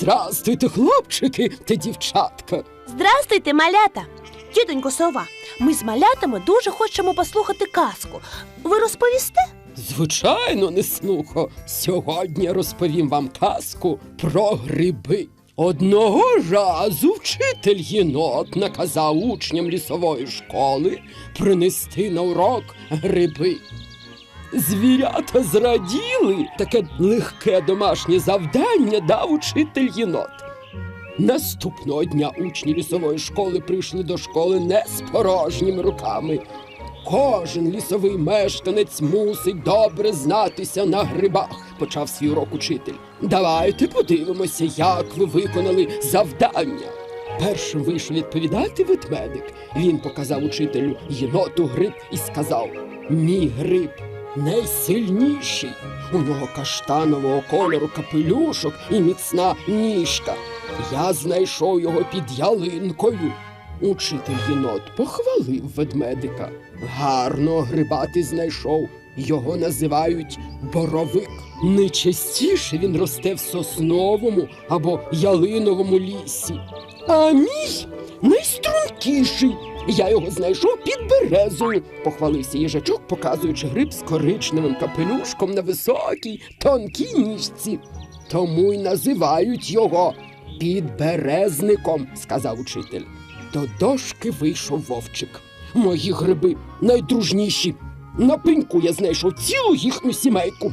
Здрастуйте, хлопчики та дівчатка. Здрастуйте, малята! Тітонько сова, ми з малятами дуже хочемо послухати казку. Ви розповісте? Звичайно, не слухо. Сьогодні я розповім вам казку про гриби. Одного разу вчитель єнот наказав учням лісової школи принести на урок гриби. Звірята зраділи, таке легке домашнє завдання дав учитель єнот. Наступного дня учні лісової школи прийшли до школи не з порожніми руками. Кожен лісовий мешканець мусить добре знатися на грибах, почав свій урок учитель. Давайте подивимося, як ви виконали завдання. Першим вийшов відповідати ведмедик. Він показав учителю єноту гриб і сказав: Мій гриб найсильніший. У нього каштанового кольору капелюшок і міцна ніжка. Я знайшов його під ялинкою. Учитель єнот похвалив ведмедика. Гарно гриба ти знайшов. Його називають боровик. Найчастіше він росте в сосновому або ялиновому лісі. А мій найстрункіший. Я його знайшов під березою, похвалився їжачок, показуючи гриб з коричневим капелюшком на високій, тонкій ніжці. Тому й називають його підберезником, сказав учитель. До дошки вийшов вовчик. Мої гриби найдружніші. На пеньку я знайшов цілу їхню сімейку.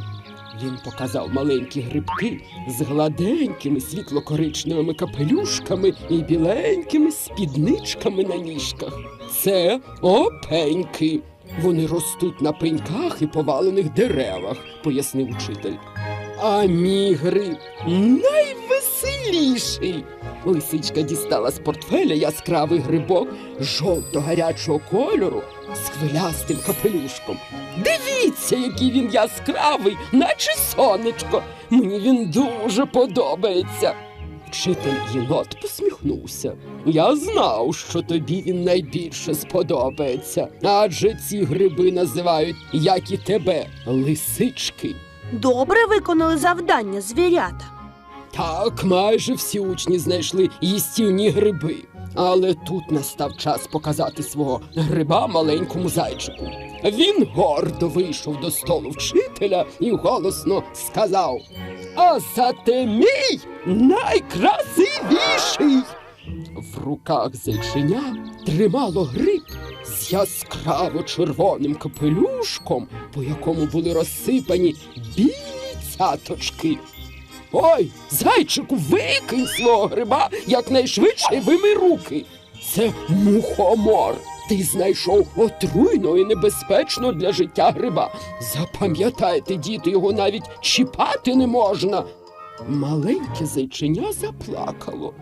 Він показав маленькі грибки з гладенькими світло-коричневими капелюшками і біленькими спідничками на ніжках. Це опеньки. Вони ростуть на пеньках і повалених деревах, пояснив учитель. А мій гриб найвеселіший. Лисичка дістала з портфеля яскравий грибок жовто-гарячого кольору з хвилястим капелюшком. Дивіться, який він яскравий, наче сонечко. Мені він дуже подобається. Вчитель єнот посміхнувся. Я знав, що тобі він найбільше сподобається, адже ці гриби називають, як і тебе, лисички. Добре виконали завдання звірята. Так, майже всі учні знайшли їстівні гриби. Але тут настав час показати свого гриба маленькому зайчику. Він гордо вийшов до столу вчителя і голосно сказав: А зате мій найкрасивіший. В руках зайчиня тримало гриб з яскраво червоним капелюшком, по якому були розсипані білі цяточки. Ой, зайчику, викинь свого гриба якнайшвидше і вимий руки. Це мухомор. Ти знайшов отруйного і небезпечного для життя гриба. Запам'ятайте, діти, його навіть чіпати не можна. Маленьке зайчиня заплакало.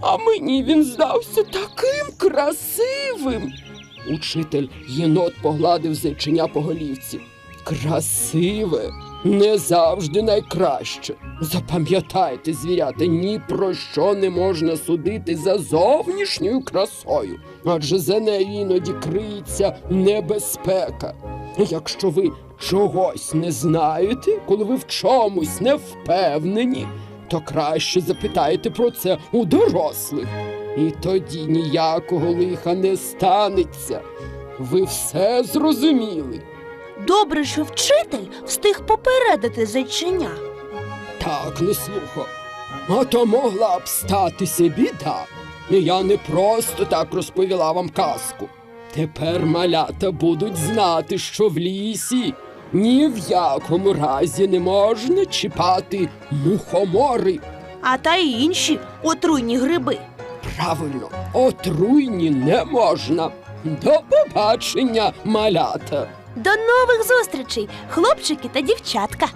А мені він здався таким красивим. Учитель єнот погладив зайчиня по голівці. Красиве не завжди найкраще. Запам'ятайте, звірята, ні про що не можна судити за зовнішньою красою, адже за нею іноді криється небезпека. Якщо ви чогось не знаєте, коли ви в чомусь не впевнені, то краще запитайте про це у дорослих. І тоді ніякого лиха не станеться. Ви все зрозуміли. Добре, що вчитель встиг попередити зайчиня. Так, не слухо. А то могла б статися біда. І я не просто так розповіла вам казку. Тепер малята будуть знати, що в лісі ні в якому разі не можна чіпати мухомори. А та й інші отруйні гриби. Правильно, отруйні не можна. До побачення, малята. До нових зустрічей, хлопчики та дівчатка.